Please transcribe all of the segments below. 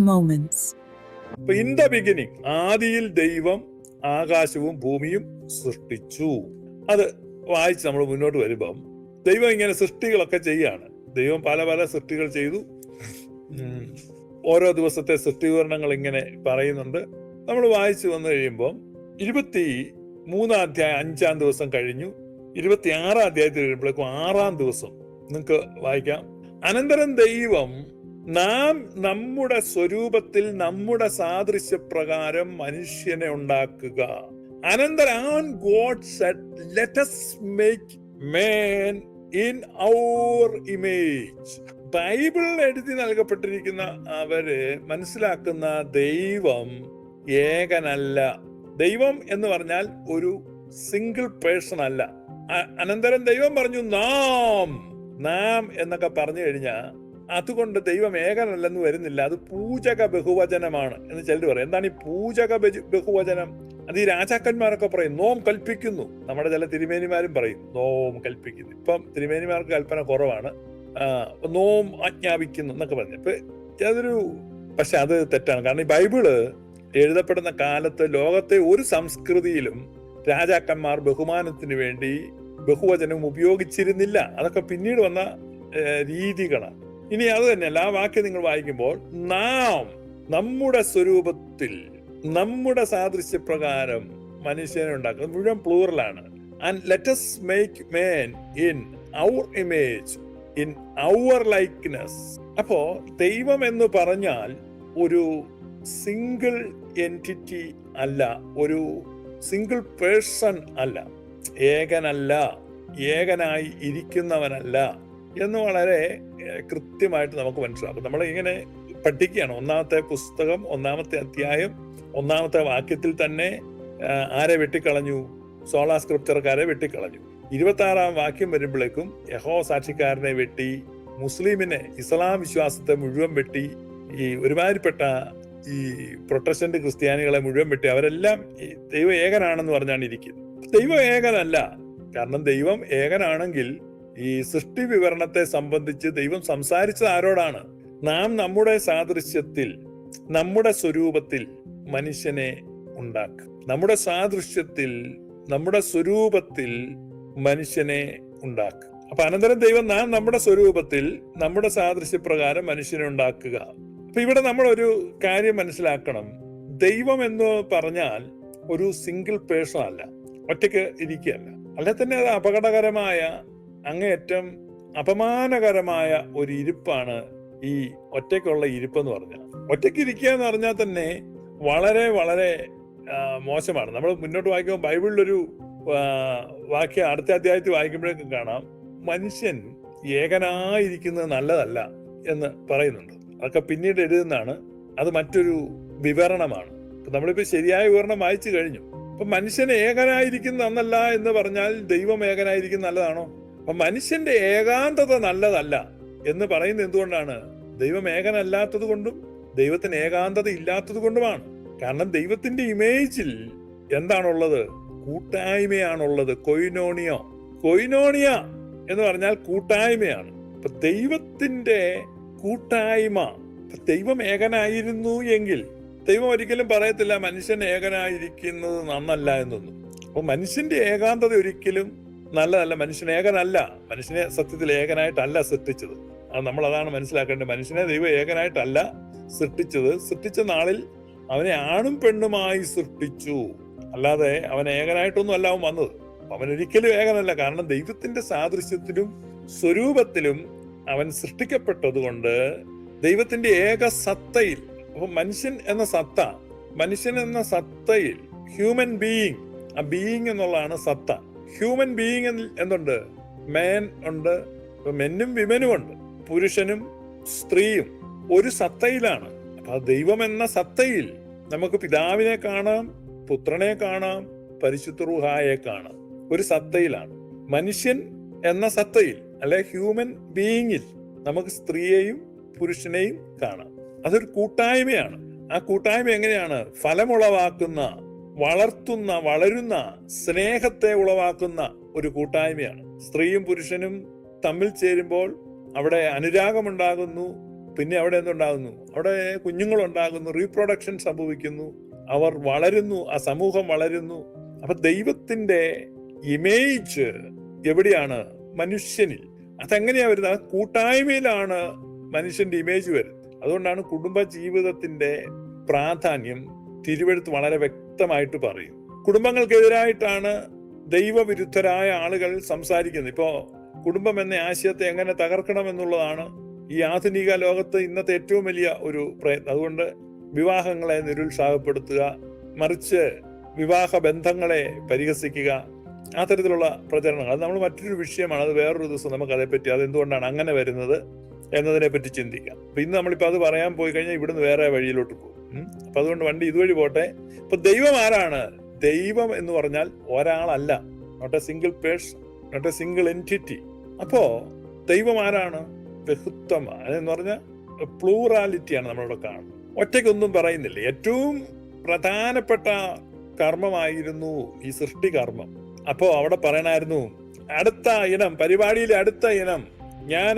moments. അപ്പൊ in the beginning ആദിയിൽ ദൈവം ആകാശവും ഭൂമിയും സൃഷ്ടിച്ചു. അത് വായിച്ച് നമ്മൾ മുന്നോട്ട് വരുമ്പം ദൈവം ഇങ്ങനെ സൃഷ്ടികളൊക്കെ ചെയ്യാണ്. ദൈവം പല പല സൃഷ്ടികൾ ചെയ്തു. ഓരോ ദിവസത്തെ സൃഷ്ടികരണങ്ങൾ ഇങ്ങനെ പറയുന്നുണ്ട്. നമ്മൾ വായിച്ചു വന്നു കഴിയുമ്പോൾ ഇരുപത്തി മൂന്നാം അധ്യായം അഞ്ചാം ദിവസം കഴിഞ്ഞു. ഇരുപത്തി ആറാം അധ്യായത്തിൽ കഴിയുമ്പോഴേക്കും ആറാം ദിവസം. നിങ്ങൾക്ക് വായിക്കാം. അനന്തരം ദൈവം നാം നമ്മുടെ സ്വരൂപത്തിൽ നമ്മുടെ സാദൃശ്യപ്രകാരം മനുഷ്യനെ ഉണ്ടാക്കുക. അനന്തരം God said let's make man in our image Bible എഴുതി നൽകപ്പെട്ടിരിക്കുന്ന അവർ മനസ്സിലാക്കുന്ന ദൈവം ഏകനല്ല. ദൈവം എന്ന് പറഞ്ഞാൽ ഒരു സിംഗിൾ പേഴ്സൺ അല്ല. അനന്തരം ദൈവം പറഞ്ഞു നാം നാം എന്നൊക്കെ പറഞ്ഞു കഴിഞ്ഞാൽ അതുകൊണ്ട് ദൈവം ഏകനല്ലെന്ന് വരുന്നില്ല. അത് പൂജക ബഹുവചനമാണ് എന്ന് ചിലർ പറയും. എന്താണ് ഈ പൂജക ബഹു- ബഹുവചനം? അത് ഈ രാജാക്കന്മാരൊക്കെ പറയും നോം കൽപ്പിക്കുന്നു. നമ്മുടെ ചില തിരുമേനിമാരും പറയും നോം കൽപ്പിക്കുന്നു. ഇപ്പം തിരുമേനിമാർക്ക് കൽപ്പന കുറവാണ്. നോം ആജ്ഞാപിക്കുന്നു എന്നൊക്കെ പറഞ്ഞു. ഇപ്പൊ അതൊരു പക്ഷെ അത് തെറ്റാണ്. കാരണം ഈ ബൈബിൾ എഴുതപ്പെടുന്ന കാലത്ത് ലോകത്തെ ഒരു സംസ്കൃതിയിലും രാജാക്കന്മാർ ബഹുമാനത്തിന് വേണ്ടി ബഹുവചനം ഉപയോഗിച്ചിരുന്നില്ല. അതൊക്കെ പിന്നീട് വന്ന രീതികളാണ്. ഇനി അത് തന്നെയല്ല ആ വാക്യം നിങ്ങൾ വായിക്കുമ്പോൾ നാം നമ്മുടെ സ്വരൂപത്തിൽ നമ്മുടെ സാദൃശ്യപ്രകാരം മനുഷ്യനെ ഉണ്ടാക്കുന്നത് മുഴുവൻ പ്ലൂറലാണ് and let's make man in our image in our likeness അപ്പോ ദൈവം എന്ന് പറഞ്ഞാൽ ഒരു സിംഗിൾ എന്റിറ്റി അല്ല ഒരു സിംഗിൾ പേഴ്സൺ അല്ല. ഏകനല്ല ഏകനായി ഇരിക്കുന്നവനല്ല. എന്ന് വളരെ കൃത്യമായിട്ട് നമുക്ക് മനസ്സിലാക്കും നമ്മൾ ഇങ്ങനെ പഠിക്കുകയാണ്. ഒന്നാമത്തെ പുസ്തകം ഒന്നാമത്തെ അധ്യായം ഒന്നാമത്തെ വാക്യത്തിൽ തന്നെ ആരെ വെട്ടിക്കളഞ്ഞു? സോളാ സ്ക്രിപ്ചർക്കാരെ വെട്ടിക്കളഞ്ഞു. ഇരുപത്തി ആറാം വാക്യം വരുമ്പോഴേക്കും യഹോ സാക്ഷിക്കാരനെ വെട്ടി മുസ്ലിമിനെ ഇസ്ലാം വിശ്വാസത്തെ മുഴുവൻ വെട്ടി ഈ ഒരുമാതിരിപ്പെട്ട ഈ പ്രൊട്ടസ്റ്റന്റ് ക്രിസ്ത്യാനികളെ മുഴുവൻ വെട്ടി. അവരെല്ലാം ദൈവം ഏകനാണെന്ന് പറഞ്ഞാണ് ഇരിക്കുന്നത്. ദൈവം ഏകനല്ല. കാരണം ദൈവം ഏകനാണെങ്കിൽ ഈ സൃഷ്ടി വിവരണത്തെ സംബന്ധിച്ച് ദൈവം സംസാരിച്ചത് ആരോടാണ്? നാം നമ്മുടെ സാദൃശ്യത്തിൽ നമ്മുടെ സ്വരൂപത്തിൽ മനുഷ്യനെ ഉണ്ടാക്കുക നമ്മുടെ സാദൃശ്യത്തിൽ നമ്മുടെ സ്വരൂപത്തിൽ മനുഷ്യനെ ഉണ്ടാക്കുക അപ്പൊ അനന്തരം ദൈവം നാം നമ്മുടെ സ്വരൂപത്തിൽ നമ്മുടെ സാദൃശ്യപ്രകാരം മനുഷ്യനെ ഉണ്ടാക്കുക. അപ്പൊ ഇവിടെ നമ്മൾ ഒരു കാര്യം മനസ്സിലാക്കണം. ദൈവം എന്ന് പറഞ്ഞാൽ ഒരു സിംഗിൾ പേഴ്സൺ അല്ല ഒറ്റയ്ക്ക് ഇരിക്കുകയല്ല. അല്ലെ തന്നെ അത് അപകടകരമായ അങ്ങേയറ്റം അപമാനകരമായ ഒരു ഇരിപ്പാണ് ഈ ഒറ്റയ്ക്കുള്ള ഇരിപ്പെന്ന് പറഞ്ഞാൽ. ഒറ്റയ്ക്ക് ഇരിക്കുക എന്ന് പറഞ്ഞാൽ തന്നെ വളരെ വളരെ മോശമാണ്. നമ്മൾ മുന്നോട്ട് വായിക്കുമ്പോൾ ബൈബിളിലൊരു വാക്യം അടുത്ത അധ്യായത്തിൽ വായിക്കുമ്പോഴേക്കും കാണാം. മനുഷ്യൻ ഏകനായിരിക്കുന്നത് നല്ലതല്ല എന്ന് പറയുന്നുണ്ട്. അതൊക്കെ പിന്നീട് എഴുതുന്നതാണ്. അത് മറ്റൊരു വിവരണമാണ്. നമ്മളിപ്പോൾ നമ്മളിപ്പോ ശരിയായ വിവരണം വായിച്ചു കഴിഞ്ഞു. അപ്പം മനുഷ്യൻ ഏകനായിരിക്കുന്ന നന്നല്ല എന്ന് പറഞ്ഞാൽ ദൈവം ഏകനായിരിക്കുന്ന നല്ലതാണോ? അപ്പൊ മനുഷ്യന്റെ ഏകാന്തത നല്ലതല്ല എന്ന് പറയുന്നത് എന്തുകൊണ്ടാണ്? ദൈവം ഏകനല്ലാത്തത് കൊണ്ടും ദൈവത്തിന് ഏകാന്തത ഇല്ലാത്തത് കൊണ്ടുമാണ്. കാരണം ദൈവത്തിന്റെ ഇമേജിൽ എന്താണുള്ളത്? കൂട്ടായ്മയാണുള്ളത്. കൊയിനോണിയോ. കൊയിനോണിയ എന്ന് പറഞ്ഞാൽ കൂട്ടായ്മയാണ്. അപ്പൊ ദൈവത്തിന്റെ കൂട്ടായ്മ. ദൈവം ഏകനായിരുന്നു എങ്കിൽ ദൈവം ഒരിക്കലും പറയത്തില്ല മനുഷ്യൻ ഏകനായിരിക്കുന്നത് നന്നല്ല എന്നൊന്നും. അപ്പൊ മനുഷ്യന്റെ ഏകാന്തത ഒരിക്കലും നല്ലതല്ല മനുഷ്യൻ ഏകനല്ല. മനുഷ്യനെ സത്യത്തിൽ ഏകനായിട്ടല്ല സൃഷ്ടിച്ചത്. അത് നമ്മൾ അതാണ് മനസ്സിലാക്കേണ്ടത്. മനുഷ്യനെ ദൈവം ഏകനായിട്ടല്ല സൃഷ്ടിച്ചത്. സൃഷ്ടിച്ച നാളിൽ അവനെ ആണും പെണ്ണുമായി സൃഷ്ടിച്ചു. അല്ലാതെ അവൻ ഏകനായിട്ടൊന്നും അല്ല അവൻ വന്നത്. അവൻ ഒരിക്കലും ഏകനല്ല. കാരണം ദൈവത്തിന്റെ സാദൃശ്യത്തിലും സ്വരൂപത്തിലും അവൻ സൃഷ്ടിക്കപ്പെട്ടത് കൊണ്ട് ദൈവത്തിന്റെ ഏക സത്തയിൽ അപ്പൊ മനുഷ്യൻ എന്ന സത്ത മനുഷ്യൻ എന്ന സത്തയിൽ ഹ്യൂമൻ ബീയിങ് ആ ബീയിങ് എന്നുള്ളതാണ് സത്ത. ഹ്യൂമൻ ബീയിങ് എന്തുണ്ട്? മേൻ ഉണ്ട് മെന്നും വിമനും ഉണ്ട്. പുരുഷനും സ്ത്രീയും ഒരു സത്തയിലാണ്. അപ്പൊ ആ ദൈവം എന്ന സത്തയിൽ നമുക്ക് പിതാവിനെ കാണാം പുത്രനെ കാണാം പരിശുദ്ധറുഹായെ കാണാം. ഒരു സത്തയിലാണ്. മനുഷ്യൻ എന്ന സത്തയിൽ അല്ലെ ഹ്യൂമൻ ബീയിങ്ങിൽ നമുക്ക് സ്ത്രീയെയും പുരുഷനെയും കാണാം. അതൊരു കൂട്ടായ്മയാണ്. ആ കൂട്ടായ്മ എങ്ങനെയാണ്? ഫലമുളവാക്കുന്ന വളർത്തുന്ന വളരുന്ന സ്നേഹത്തെ ഉളവാക്കുന്ന ഒരു കൂട്ടായ്മയാണ്. സ്ത്രീയും പുരുഷനും തമ്മിൽ ചേരുമ്പോൾ അവിടെ അനുരാഗമുണ്ടാകുന്നു പിന്നെ അവിടെ എന്തുണ്ടാകുന്നു? അവിടെ കുഞ്ഞുങ്ങളുണ്ടാകുന്നു റീപ്രൊഡക്ഷൻ സംഭവിക്കുന്നു അവർ വളരുന്നു ആ സമൂഹം വളരുന്നു. അപ്പൊ ദൈവത്തിന്റെ ഇമേജ് എവിടെയാണ്? മനുഷ്യനിൽ. അതെങ്ങനെയാ വരുന്നത്? കൂട്ടായ്മയിലാണ് മനുഷ്യന്റെ ഇമേജ് വരുന്നത്. അതുകൊണ്ടാണ് കുടുംബ ജീവിതത്തിന്റെ പ്രാധാന്യം തിരുവഴുത്ത് വളരെ വ്യക്തമായിട്ട് പറയും. കുടുംബങ്ങൾക്കെതിരായിട്ടാണ് ദൈവവിരുദ്ധരായ ആളുകൾ സംസാരിക്കുന്നത്. ഇപ്പോ കുടുംബം എന്ന ആശയത്തെ എങ്ങനെ തകർക്കണം എന്നുള്ളതാണ് ഈ ആധുനിക ലോകത്ത് ഇന്നത്തെ ഏറ്റവും വലിയ ഒരു പ്രയത്നം. അതുകൊണ്ട് വിവാഹങ്ങളെ നിരുത്സാഹപ്പെടുത്തുക മറിച്ച് വിവാഹ ബന്ധങ്ങളെ പരിഹസിക്കുക ആ തരത്തിലുള്ള പ്രചരണങ്ങൾ. അത് നമ്മൾ മറ്റൊരു വിഷയമാണ്. അത് വേറൊരു ദിവസം നമുക്ക് അതേപ്പറ്റി അത് എന്തുകൊണ്ടാണ് അങ്ങനെ വരുന്നത്? എന്നതിനെ പറ്റി ചിന്തിക്കാം. അപ്പൊ ഇന്ന് നമ്മളിപ്പോ അത് പറയാൻ പോയി കഴിഞ്ഞാൽ ഇവിടുന്ന് വേറെ വഴിയിലോട്ട് പോകും. അപ്പൊ അതുകൊണ്ട് വണ്ടി ഇതുവഴി പോട്ടെ. ഇപ്പൊ ദൈവം ആരാണ്? ദൈവം എന്ന് പറഞ്ഞാൽ ഒരാളല്ല. Not a single person not a single entity അപ്പോ ദൈവം ആരാണ്? ബഹുത്വം. എന്ന് പറഞ്ഞാൽ പ്ലൂറാലിറ്റിയാണ് നമ്മളിവിടെ കാണുന്നത്. ഒറ്റയ്ക്കൊന്നും പറയുന്നില്ല. ഏറ്റവും പ്രധാനപ്പെട്ട കർമ്മമായിരുന്നു ഈ സൃഷ്ടി കർമ്മം അപ്പോ അവിടെ പറയണായിരുന്നു അടുത്ത ഇനം പരിപാടിയിലെ അടുത്ത ഇനം ഞാൻ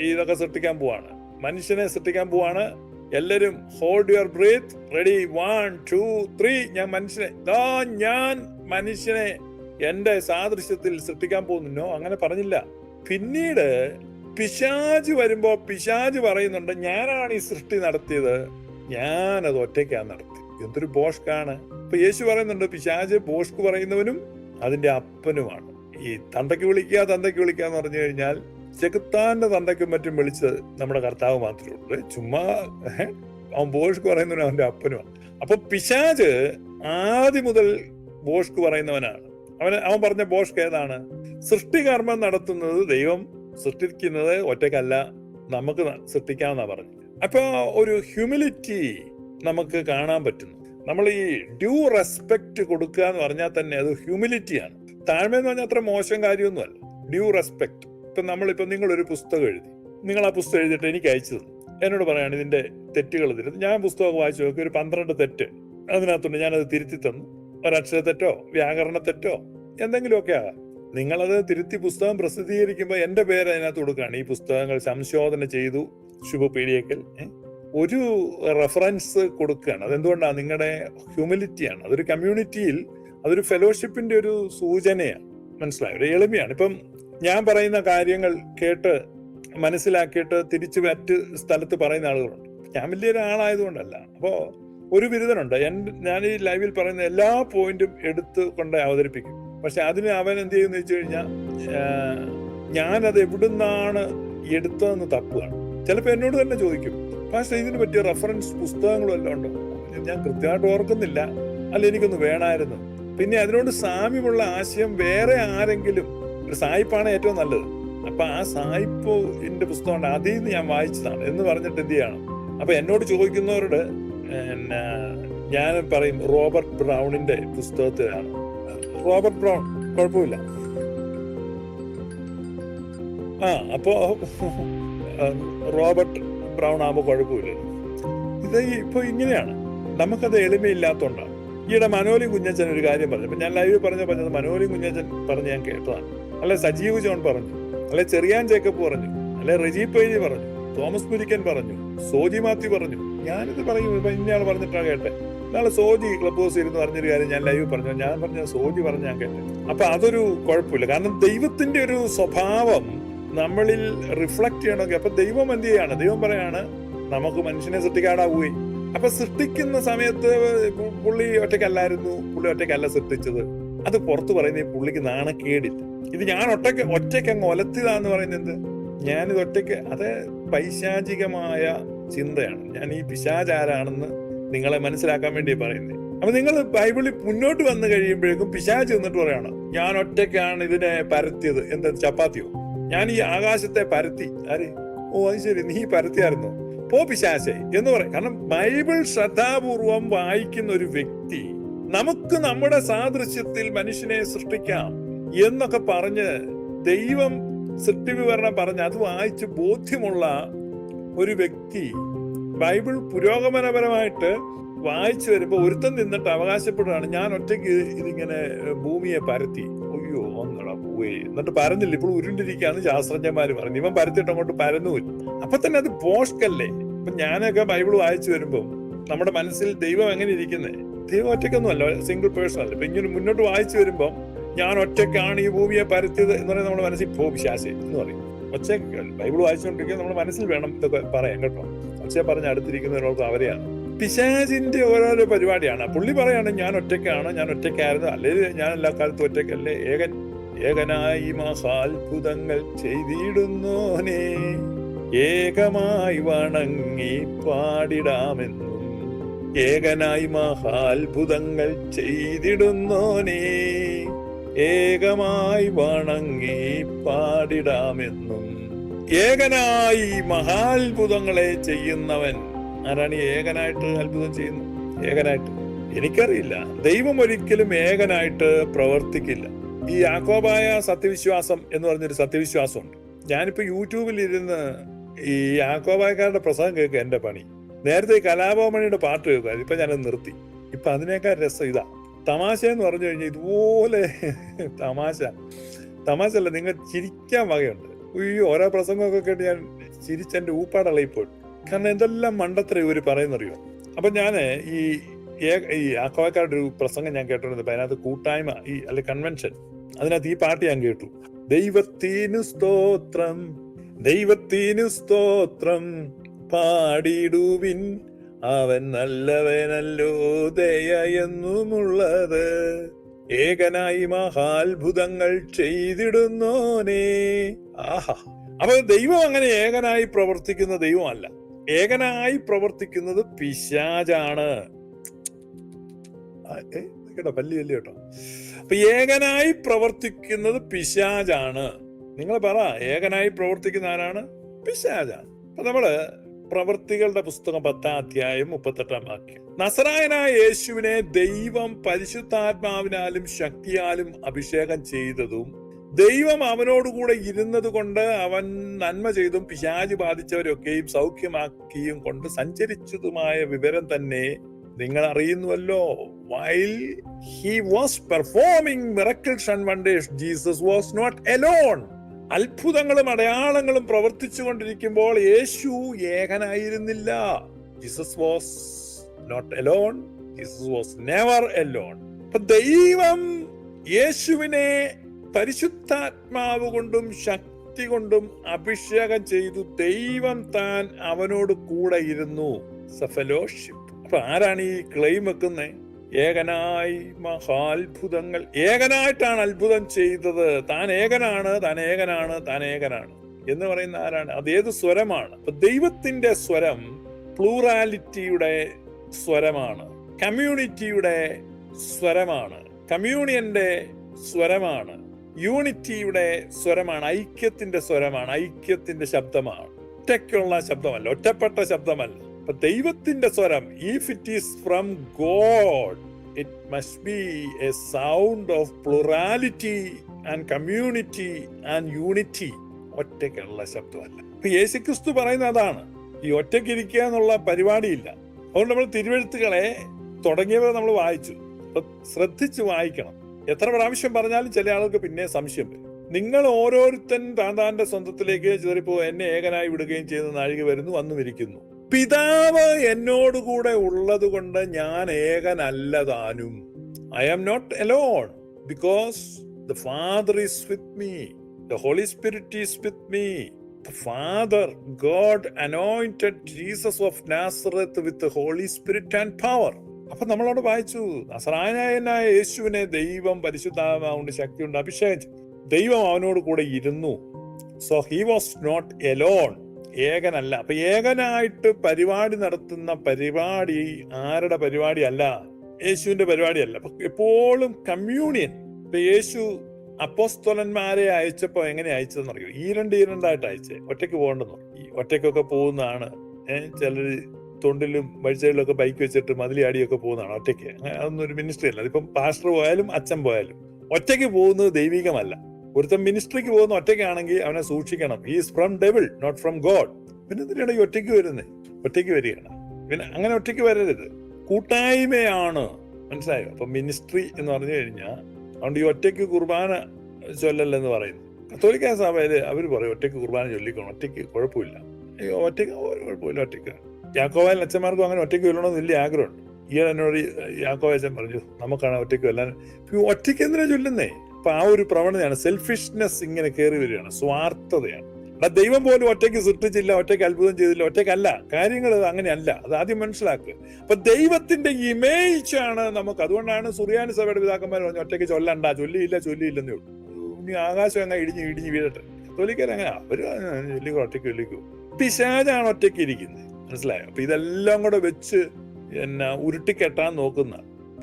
ഇതൊക്കെ സൃഷ്ടിക്കാൻ പോവാണ്. മനുഷ്യനെ സൃഷ്ടിക്കാൻ പോവാണ്. എല്ലാരും hold your breath ready one two three ഞാൻ മനുഷ്യനെ ദാ ഞാൻ മനുഷ്യനെ എന്റെ സാദൃശ്യത്തിൽ സൃഷ്ടിക്കാൻ പോകുന്നോ അങ്ങനെ പറഞ്ഞില്ല. പിന്നീട് പിശാജ് വരുമ്പോ പിശാജ് പറയുന്നുണ്ട് ഞാനാണ് ഈ സൃഷ്ടി നടത്തിയത്. ഞാനത് ഒറ്റയ്ക്കാണ് നടത്തി എന്തൊരു ബോഷ്കാണ്. ഇപ്പൊ യേശു പറയുന്നുണ്ട് പിശാജ് ബോഷ്ക്ക് പറയുന്നവനും അതിന്റെ അപ്പനുമാണ്. ഈ തന്തയ്ക്ക് വിളിക്കുക തന്തയ്ക്ക് വിളിക്കുക എന്ന് പറഞ്ഞു കഴിഞ്ഞാൽ ചെകുത്താന്റെ തന്തയ്ക്കും മറ്റും വിളിച്ചത് നമ്മുടെ കർത്താവ് മാത്രമേ ഉള്ളൂ. ചുമ്മാ അവൻ ബോഷ്ക്ക് പറയുന്നവനും അവന്റെ അപ്പനുമാണ്. അപ്പൊ പിശാജ് ആദ്യം മുതൽ ബോഷ്ക്ക് പറയുന്നവനാണ്. അവൻ അവൻ പറഞ്ഞ ബോഷ്ക്ക് ഏതാണ്? സൃഷ്ടികർമ്മം നടത്തുന്നത് ദൈവം സൃഷ്ടിക്കുന്നത് ഒറ്റക്കല്ല നമുക്ക് സൃഷ്ടിക്കാമെന്നാ പറഞ്ഞു അപ്പൊ ഒരു ഹ്യൂമിലിറ്റി നമുക്ക് കാണാൻ പറ്റുന്നു. നമ്മൾ ഈ ഡ്യൂ റെസ്പെക്ട് കൊടുക്കുക എന്ന് പറഞ്ഞാൽ തന്നെ അത് ഹ്യൂമിലിറ്റിയാണ് താഴ്മ എന്ന് പറഞ്ഞാൽ അത്ര മോശം കാര്യമൊന്നുമല്ല. ഡ്യൂ റെസ്പെക്ട് ഇപ്പൊ നമ്മളിപ്പോ നിങ്ങൾ ഒരു പുസ്തകം എഴുതി. നിങ്ങൾ ആ പുസ്തകം എഴുതിയിട്ട് എനിക്ക് അയച്ചു തന്നു. എന്നോട് പറയാണ് ഇതിന്റെ തെറ്റുകൾ തിരുത്തി ഞാൻ പുസ്തകം വായിച്ചു നോക്കി ഒരു പന്ത്രണ്ട് തെറ്റ്. അതിനകത്തുണ്ട് ഞാനത് തിരുത്തി തന്നു. ഒരക്ഷര തെറ്റോ വ്യാകരണ തെറ്റോ എന്തെങ്കിലുമൊക്കെ ആകാം. നിങ്ങളത് തിരുത്തി പുസ്തകം പ്രസിദ്ധീകരിക്കുമ്പോൾ എന്റെ പേര് അതിനകത്ത് കൊടുക്കുകയാണ്. ഈ പുസ്തകങ്ങൾ സംശോധന ചെയ്തു ശുഭപീഡിയക്കൽ? ഒരു റെഫറൻസ് കൊടുക്കുകയാണ്. അതെന്തുകൊണ്ടാണ് നിങ്ങളുടെ ഹ്യൂമിലിറ്റിയാണ്. അതൊരു കമ്മ്യൂണിറ്റിയിൽ അതൊരു ഫെലോഷിപ്പിന്റെ ഒരു സൂചനയാണ്. മനസ്സിലായോ? ഒരു എളിമയാണ്. ഇപ്പം ഞാൻ പറയുന്ന കാര്യങ്ങൾ കേട്ട് മനസ്സിലാക്കിയിട്ട് തിരിച്ചു മറ്റ് സ്ഥലത്ത് പറയുന്ന ആളുകളുണ്ട്. ഞാൻ വലിയൊരു ആളായതുകൊണ്ടല്ല അപ്പോ ഒരു ബിരുദനുണ്ട് ഞാൻ ഈ ലൈവിൽ പറയുന്ന എല്ലാ പോയിന്റും എടുത്തു കൊണ്ട് അവതരിപ്പിക്കും. പക്ഷെ അതിന് അവൻ എന്ത് ചെയ്യുന്ന വെച്ച് കഴിഞ്ഞാൽ ഞാനത് എവിടുന്നാണ് എടുത്തതെന്ന് തപ്പുകയാണ് ചിലപ്പോൾ എന്നോട് തന്നെ ചോദിക്കും. പക്ഷേ ഇതിന് പറ്റിയ റെഫറൻസ് പുസ്തകങ്ങളും എല്ലാം ഉണ്ടോ? ഞാൻ കൃത്യമായിട്ട് ഓർക്കുന്നില്ല. അല്ല എനിക്കൊന്ന് വേണമായിരുന്നു. പിന്നെ അതിനോട് സാമ്യമുള്ള ആശയം വേറെ ആരെങ്കിലും ഒരു സായിപ്പാണ് ഏറ്റവും നല്ലത്. അപ്പൊ ആ സായിപ്പിന്റെ പുസ്തകമുണ്ട് അതിൽ നിന്ന് ഞാൻ വായിച്ചതാണ് എന്ന് പറഞ്ഞിട്ട് എന്ത് ചെയ്യണം? അപ്പൊ എന്നോട് ചോദിക്കുന്നവരോട് പിന്നെ ഞാൻ പറയും റോബർട്ട് ബ്രൗണിന്റെ പുസ്തകത്തിലാണ്. റോബർട്ട് ബ്രൗൺ കുഴപ്പമില്ല. ആ അപ്പോ റോബർട്ട് ബ്രൗൺ ആകുമ്പോൾ കുഴപ്പമില്ല. ഇത് ഇപ്പൊ ഇങ്ങനെയാണ്. നമുക്കത് എളിമയില്ലാത്തോണ്ടാണ്. ഈയിടെ മനോലി കുഞ്ഞച്ചൻ ഒരു കാര്യം പറഞ്ഞു. ഞാൻ ലൈവ് പറഞ്ഞ പറഞ്ഞത് മനോലി കുഞ്ഞച്ചൻ പറഞ്ഞ് ഞാൻ കേട്ടതാണ്. അല്ലെ സജീവ് ജോൺ പറഞ്ഞു അല്ലെ ചെറിയാൻ ജേക്കബ് പറഞ്ഞു അല്ലെ റജീബ് പേജി പറഞ്ഞു തോമസ് പുരിക്കൻ പറഞ്ഞു സോജി മാത്യു പറഞ്ഞു. ഞാനിത് പറയും ഇന്നയാൾ പറഞ്ഞിട്ടാണ് കേട്ടെ. നാളെ സോജി ക്ലബ് ഹൗസ് ഇരുന്ന് പറഞ്ഞൊരു കാര്യം ഞാൻ ലൈവ് പറഞ്ഞു. ഞാൻ പറഞ്ഞ സോജി പറഞ്ഞു ഞാൻ കേട്ടെ. അപ്പൊ അതൊരു കുഴപ്പമില്ല. കാരണം ദൈവത്തിന്റെ ഒരു സ്വഭാവം നമ്മളിൽ റിഫ്ലക്ട് ചെയ്യണമെങ്കിൽ അപ്പൊ ദൈവം എന്ത് ചെയ്യാണ്? ദൈവം പറയാണ് നമുക്ക് മനുഷ്യനെ സൃഷ്ടിക്കാടാവുകയും അപ്പൊ സൃഷ്ടിക്കുന്ന സമയത്ത് പുള്ളി ഒറ്റയ്ക്കല്ലായിരുന്നു പുള്ളി ഒറ്റയ്ക്കല്ല സൃഷ്ടിച്ചത്. അത് പുറത്തു പറയുന്ന പുള്ളിക്ക് നാണക്കേടില്ല. ഇത് ഞാൻ ഒറ്റയ്ക്ക് ഒറ്റയ്ക്ക് അങ്ങ് ഒലത്തിയതാന്ന് പറയുന്നത് ഞാനിത് ഒറ്റയ്ക്ക് അത് പൈശാചികമായ ചിന്തയാണ്. ഞാൻ ഈ പിശാചാരാണെന്ന് നിങ്ങളെ മനസ്സിലാക്കാൻ വേണ്ടി പറയുന്നത് അപ്പൊ നിങ്ങൾ ബൈബിളിൽ മുന്നോട്ട് വന്നു കഴിയുമ്പോഴേക്കും പിശാച് എന്നിട്ട് പറയാണ് ഞാൻ ഒറ്റയ്ക്കാണ് ഇതിനെ പരത്തിയത്. എന്താ ചപ്പാത്തിയോ? ഞാൻ ഈ ആകാശത്തെ പരത്തി. ആര്? ഓ അത് ശരി നീ പരത്തിയായിരുന്നു? പോ പിശാശേ എന്ന് പറയും. കാരണം ബൈബിൾ ശ്രദ്ധാപൂർവം വായിക്കുന്ന ഒരു വ്യക്തി നമുക്ക് നമ്മുടെ സാദൃശ്യത്തിൽ മനുഷ്യനെ സൃഷ്ടിക്കാം. എന്നൊക്കെ പറഞ്ഞ് ദൈവം സൃഷ്ടി വിവരണം പറഞ്ഞ് അത് വായിച്ച് ബോധ്യമുള്ള ഒരു വ്യക്തി ബൈബിൾ പുരോഗമനപരമായിട്ട് വായിച്ചു വരുമ്പോൾ ഒരുത്തൻ നിന്നിട്ട് അവകാശപ്പെടുകയാണ് ഞാൻ ഒറ്റയ്ക്ക് ഇതിങ്ങനെ ഭൂമിയെ പരത്തി. അയ്യോ ഒന്നടാ പോവേ. എന്നിട്ട് പരന്നില്ല ഇപ്പോൾ ഉരുണ്ടിരിക്കുകയാണ് ശാസ്ത്രജ്ഞന്മാർ പറഞ്ഞു ഇവൻ പരത്തിയിട്ട് അങ്ങോട്ട് പരന്നുമില്ല അപ്പൊ തന്നെ അത് പോഷ്കല്ലേ ഇപ്പൊ ഞാനൊക്കെ ബൈബിൾ വായിച്ചു വരുമ്പം നമ്മുടെ മനസ്സിൽ ദൈവം എങ്ങനെ ഇരിക്കുന്നത് ദൈവം ഒറ്റയ്ക്കൊന്നും അല്ല സിംഗിൾ പേഴ്സൺ അല്ല ഇപ്പൊ ഇങ്ങനെ മുന്നോട്ട് വായിച്ചു വരുമ്പോൾ ഞാൻ ഒറ്റയ്ക്കാണ് ഈ ഭൂമിയെ പരത്തിയത് എന്ന് പറയുന്നത് നമ്മുടെ മനസ്സിൽ പോ വിശ്വാസി എന്ന് പറയും. ഒച്ച ബൈബിൾ വായിച്ചുകൊണ്ടിരിക്കുക നമ്മുടെ മനസ്സിൽ വേണം ഇതൊക്കെ പറയാം കേട്ടോ. ഒച്ച പറഞ്ഞ് അടുത്തിരിക്കുന്നവരോട് അവരെയാണ്. പിശാചിന്റെ ഓരോരോ പരിപാടിയാണ്. പുള്ളി പറയാണ് ഞാൻ ഒറ്റയ്ക്കാണ് ഞാൻ ഒറ്റയ്ക്കായിരുന്നു. അല്ലെങ്കിൽ ഞാൻ എല്ലാ കാലത്തും ഒറ്റയ്ക്കല്ലേ. ഏകൻ ഏകനായി മഹാത്ഭുതങ്ങൾ ചെയ്തിടുന്നോനെ. ഏകമായി വണങ്ങി പാടിടാമെന്നും. ഏകനായി മഹാത്ഭുതങ്ങൾ ചെയ്തിടുന്നോനെ. ഏകമായി വണങ്ങി പാടിടാമെന്നും ഏകനായി മഹാത്ഭുതങ്ങളെ ചെയ്യുന്നവൻ. ആരാണ് ഏകനായിട്ട് അത്ഭുതം ചെയ്യുന്നത്? ഏകനായിട്ട്. എനിക്കറിയില്ല. ദൈവം ഒരിക്കലും ഏകനായിട്ട് പ്രവർത്തിക്കില്ല. ഈ യാക്കോബായ സത്യവിശ്വാസം എന്ന് പറഞ്ഞൊരു സത്യവിശ്വാസമുണ്ട്. ഞാനിപ്പോ യൂട്യൂബിൽ ഇരുന്ന് ഈ യാക്കോബായക്കാരുടെ പ്രസംഗം കേൾക്കുക എന്റെ പണി. നേരത്തെ കലാഭവമണിയുടെ പാട്ട് കേൾക്കുക. ഇപ്പൊ ഞാനത് നിർത്തി. ഇപ്പൊ അതിനേക്കാൾ രസം ഇതാ. തമാശ എന്ന് പറഞ്ഞു കഴിഞ്ഞാൽ ഇതുപോലെ തമാശ. തമാശ അല്ല നിങ്ങൾ ചിരിക്കാൻ വകയുണ്ട്. ഈ ഓരോ പ്രസംഗമൊക്കെ കേട്ട് ഞാൻ ചിരിച്ചെന്റെ ഊപ്പാടളയിപ്പോയി കാരണം എന്തെല്ലാം മണ്ടത്ര ഇവർ പറയുന്നറിയോ? അപ്പം ഞാൻ ഈ ഈ ആക്കോക്കാരുടെ ഒരു പ്രസംഗം ഞാൻ കേട്ടിരുന്നത് അതിനകത്ത് കൂട്ടായ്മ ഈ അല്ലെ കൺവെൻഷൻ. അതിനകത്ത് ഈ പാട്ട് ഞാൻ കേട്ടു. ദൈവത്തിനു സ്തോത്രം ദൈവത്തിനു സ്തോത്രം പാടിടുവിൻ അവൻ നല്ലവനല്ലോ ദയ എന്നുമുള്ളത്. ഏകനായി മഹാത്ഭുതങ്ങൾ ചെയ്തിടുന്നോനേ. ആഹാ. അപ്പൊ ദൈവം അങ്ങനെ ഏകനായി പ്രവർത്തിക്കുന്ന ദൈവമല്ല. ഏകനായി പ്രവർത്തിക്കുന്നത് പിശാജാണ് കേട്ടോ പല്ലി പല്ലി കേട്ടോ. അപ്പൊ ഏകനായി പ്രവർത്തിക്കുന്നത് പിശാജാണ് നിങ്ങൾ പറ ഏകനായി പ്രവർത്തിക്കുന്ന ആരാണ്? പിശാജാണ് അപ്പൊ നമ്മൾ പ്രവർത്തികളുടെ പുസ്തകം പത്താം അധ്യായം മുപ്പത്തെട്ടാം വാക്യം. നസറായനായ യേശുവിനെ ദൈവം പരിശുദ്ധാത്മാവിനാലും ശക്തിയാലും അഭിഷേകം ചെയ്തതും ദൈവം അവനോടുകൂടെ ഇരുന്നത് കൊണ്ട് അവൻ നന്മ ചെയ്തും പിശാജ് ബാധിച്ചവരൊക്കെയും സൗഖ്യമാക്കിയും കൊണ്ട് സഞ്ചരിച്ചതുമായ വിവരം തന്നെ നിങ്ങൾ അറിയുന്നുവല്ലോ while he was performing miracles and wonders Jesus was not alone അത്ഭുതങ്ങളും അടയാളങ്ങളും പ്രവർത്തിച്ചു കൊണ്ടിരിക്കുമ്പോൾ യേശു ഏകനായിരുന്നില്ല. Jesus was not alone Jesus was never alone അപ്പൊ ദൈവം യേശുവിനെ പരിശുദ്ധാത്മാവ് കൊണ്ടും ശക്തി കൊണ്ടും അഭിഷേകം ചെയ്തു ദൈവം താൻ അവനോട് കൂടെ ഇരുന്നു. ഫെലോഷിപ്പ് അപ്പൊ ആരാണ് ഈ ക്ലെയിം വെക്കുന്നത് ഏകനായി മഹാത്ഭുതങ്ങൾ. ഏകനായിട്ടാണ് അത്ഭുതം ചെയ്തത്. താൻ ഏകനാണ് താൻ ഏകനാണ് താൻ ഏകനാണ് എന്ന് പറയുന്ന ആരാണ്? അത് ഏത് സ്വരമാണ്? ദൈവത്തിന്റെ സ്വരം പ്ലൂറാലിറ്റിയുടെ സ്വരമാണ്. കമ്മ്യൂണിറ്റിയുടെ സ്വരമാണ്. കമ്മ്യൂണിയന്റെ സ്വരമാണ്. യൂണിറ്റിയുടെ സ്വരമാണ്. ഐക്യത്തിന്റെ സ്വരമാണ്. ഐക്യത്തിന്റെ ശബ്ദമാണ്. ഒറ്റയ്ക്കുള്ള ശബ്ദമല്ല ഒറ്റപ്പെട്ട ശബ്ദമല്ല. ദൈവത്തിന്റെ സ്വരം if it is from God it must be a sound of plurality and community and unity ഒറ്റയ്ക്കുള്ള ശബ്ദമല്ല. ഇപ്പൊ യേശുക്രിസ്തു പറയുന്ന അതാണ്. ഈ ഒറ്റയ്ക്ക് ഇരിക്കുക എന്നുള്ള പരിപാടിയില്ല. അതുകൊണ്ട് നമ്മൾ തിരുവെഴുത്തുകളെ തുടങ്ങിയവരെ നമ്മൾ വായിച്ചു. ശ്രദ്ധിച്ച് വായിക്കണം. എത്ര പ്രാവശ്യം പറഞ്ഞാലും ചില ആൾക്ക് പിന്നെ സംശയം വരും. നിങ്ങൾ ഓരോരുത്തൻ താൻ താന്റെ സ്വന്തത്തിലേക്ക് ചെറിയപ്പോ എന്നെ ഏകനായി വിടുകയും ചെയ്യുന്ന നാഴിക വരുന്നു വന്നു ഇരിക്കുന്നു പിതാവ് എന്നോടുകൂടെ ഉള്ളത് കൊണ്ട് ഞാൻ ഏകനല്ല താനും I am not alone because the Father is with me the Holy Spirit is with me the Father God anointed Jesus of Nazareth with Holy Spirit and power. അപ്പൊ നമ്മളോട് വായിച്ചു നസറായനായ യേശുവിനെ ദൈവം പരിശുദ്ധാവുണ്ട് ശക്തിയുണ്ട് അഭിഷേകം ദൈവം അവനോട് കൂടെ ഇരുന്നു. So he was not alone ഏകനല്ല. അപ്പൊ ഏകനായിട്ട് പരിപാടി നടത്തുന്ന പരിപാടി ആരുടെ പരിപാടി അല്ല യേശുവിന്റെ പരിപാടിയല്ല എപ്പോഴും കമ്മ്യൂണിയൻ ഇപ്പൊ യേശു അപ്പോസ്തോലന്മാരെ അയച്ചപ്പോ എങ്ങനെ അയച്ചതെന്ന് അറിയോ ഈ രണ്ട് ഈ രണ്ടായിട്ട് അയച്ചേ. ഒറ്റയ്ക്ക് പോകണ്ടെന്ന്? ഈ ഒറ്റയ്ക്കൊക്കെ പോകുന്നതാണ്. ചിലർ തൊണ്ടിലും വഴിച്ചയിലൊക്കെ ബൈക്ക് വെച്ചിട്ട് മതിലിയാടിയൊക്കെ പോകുന്നതാണ് ഒറ്റയ്ക്ക്. അതൊന്നും ഒരു മിനിസ്ട്രി അല്ല. അതിപ്പം പാസ്റ്റർ പോയാലും അച്ഛൻ പോയാലും. ഒറ്റയ്ക്ക് പോകുന്നത് ദൈവികമല്ല. ഒരുത്തൻ മിനിസ്ട്രിക്ക് പോകുന്ന ഒറ്റയ്ക്കാണെങ്കിൽ അവനെ സൂക്ഷിക്കണം. Is from devil not from God പിന്നെ എന്തിനാണ് ഈ ഒറ്റയ്ക്ക് വരുന്നത് ഒറ്റയ്ക്ക് വരികയാണ്. പിന്നെ അങ്ങനെ ഒറ്റയ്ക്ക് വരരുത്. കൂട്ടായ്മയാണ്. മനസ്സിലായോ? അപ്പൊ മിനിസ്ട്രി എന്ന് പറഞ്ഞു കഴിഞ്ഞാൽ അതുകൊണ്ട് ഈ ഒറ്റയ്ക്ക് കുർബാന ചൊല്ലല്ലെന്ന് പറയുന്നു. കത്തോലിക്ക സഭയിൽ അവർ പറയും ഒറ്റയ്ക്ക് കുർബാന ചൊല്ലിക്കണം. ഒറ്റയ്ക്ക് കുഴപ്പമില്ല. ഒറ്റയ്ക്ക് കുഴപ്പമില്ല ഒറ്റയ്ക്ക്. യാക്കോവായ അച്ഛന്മാർക്കും അങ്ങനെ ഒറ്റയ്ക്ക് വല്ലണമെന്ന് വലിയ ആഗ്രഹമുണ്ട്. ഈയിടെ എന്നോട് യാക്കോവായ അച്ഛൻ പറഞ്ഞു നമുക്കാണ് ഒറ്റയ്ക്ക് കൊല്ലാൻ ഒറ്റയ്ക്ക് എന്തിനാ ചൊല്ലുന്നേ? അപ്പൊ ആ ഒരു പ്രവണതയാണ്. സെൽഫിഷ്നെസ് ഇങ്ങനെ കയറി വരികയാണ്. സ്വാർത്ഥതയാണ്. എടാ ദൈവം പോലും ഒറ്റയ്ക്ക് സൃഷ്ടിച്ചില്ല ഒറ്റയ്ക്ക് അത്ഭുതം ചെയ്തില്ല ഒറ്റയ്ക്കല്ല. കാര്യങ്ങൾ അങ്ങനെയല്ല. അത് ആദ്യം മനസ്സിലാക്കുക അപ്പൊ ദൈവത്തിന്റെ ഇമേജ് ആണ് നമുക്ക്. അതുകൊണ്ടാണ് സുറിയാനി സഭയുടെ പിതാക്കന്മാർ പറഞ്ഞു ഒറ്റയ്ക്ക് ചൊല്ലണ്ട ചൊല്ലിയില്ല ചൊല്ലിയില്ലെന്നേ ഉള്ളൂ. ഇനി ആകാശം അങ്ങനെ ഇടിഞ്ഞ് ഇടിഞ്ഞ് വീഴട്ടെ? തൊലിക്കാർ അങ്ങനെ അവർ ചൊല്ലിക്കോ ഒറ്റയ്ക്ക് ചൊല്ലിക്കോ? പിശാചാണ് ഒറ്റയ്ക്ക് ഇരിക്കുന്നത് മനസ്സിലായോ? അപ്പൊ ഇതെല്ലാം കൂടെ വെച്ച് എന്നാ ഉരുട്ടിക്കെട്ടാൻ നോക്കുന്ന.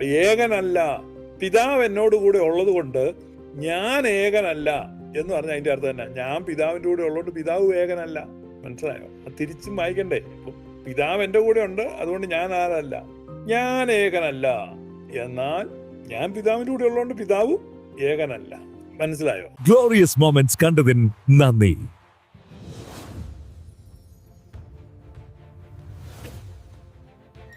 ഏകനല്ല പിതാവ് എന്നോട് കൂടെ ഉള്ളത് കൊണ്ട് ഞാൻ ഏകനല്ല എന്ന് പറഞ്ഞ അതിന്റെ അർത്ഥം തന്നെ ഞാൻ പിതാവിന്റെ കൂടെ ഉള്ളതുകൊണ്ട് പിതാവ് ഏകനല്ല. മനസ്സിലായോ? തിരിച്ചും വായിക്കണ്ടേ? പിതാവ് എന്റെ കൂടെ ഉണ്ട് അതുകൊണ്ട് ഞാൻ ആരല്ല? ഞാൻ ഏകനല്ല. എന്നാൽ ഞാൻ പിതാവിന്റെ കൂടെ ഉള്ളതുകൊണ്ട് പിതാവും ഏകനല്ല. മനസ്സിലായോ? ഗ്ലോറിയസ് മൊമെന്റ്സ് കണ്ടതിന് നന്ദി.